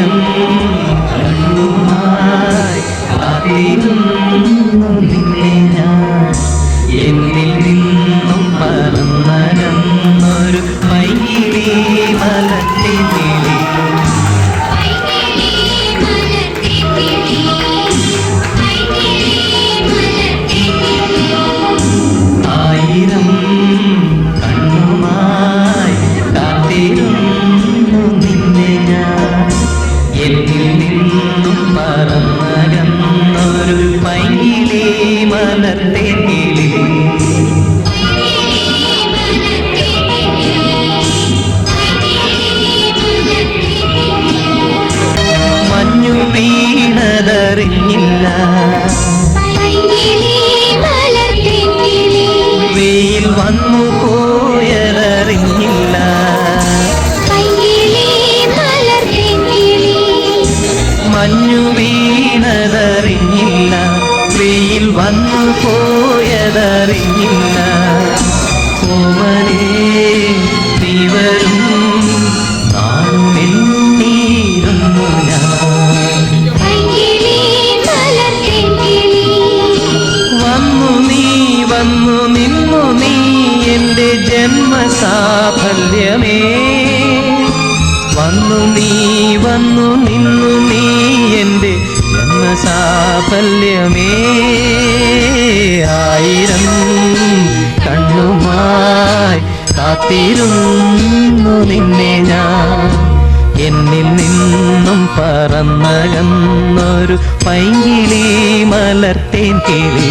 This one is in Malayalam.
ആയിരം കണ്ണുമായി നിന്നെ ഞാൻ എന്നിൽ നിന്നും പറന്നകന്നൊരു മയിലേ മലത്തി ആയിരം കണ്ണുമായി കാത്തിരുന്നു നിന്നെ ഞാൻ. എന്നിൽ നിന്നും പറന്നകന്നൊരു പൈലേ മലത്തെ കിളി മഞ്ഞു വീണതറിഞ്ഞില്ല. മഞ്ഞു വീണതറിഞ്ഞില്ല. വെയിൽ വന്നു പോയതറിഞ്ഞില്ല. കോമലേ നീ വരും നാളുമെന്നീരുന്നു വന്നു നീ വന്നു നിന്നു നീ എന്റെ ജന്മസാഫല്യമേ. വന്നു നീ വന്നു നിന്നു ജന്മസാഫല്യമേ ആയിരം കണ്ണുമായി കാത്തിരുന്നു നിന്നെ ഞാൻ. എന്നിൽ നിന്നും പറന്നകന്നൊരു പൈങ്കിളി മലർത്തേൻ കിളി.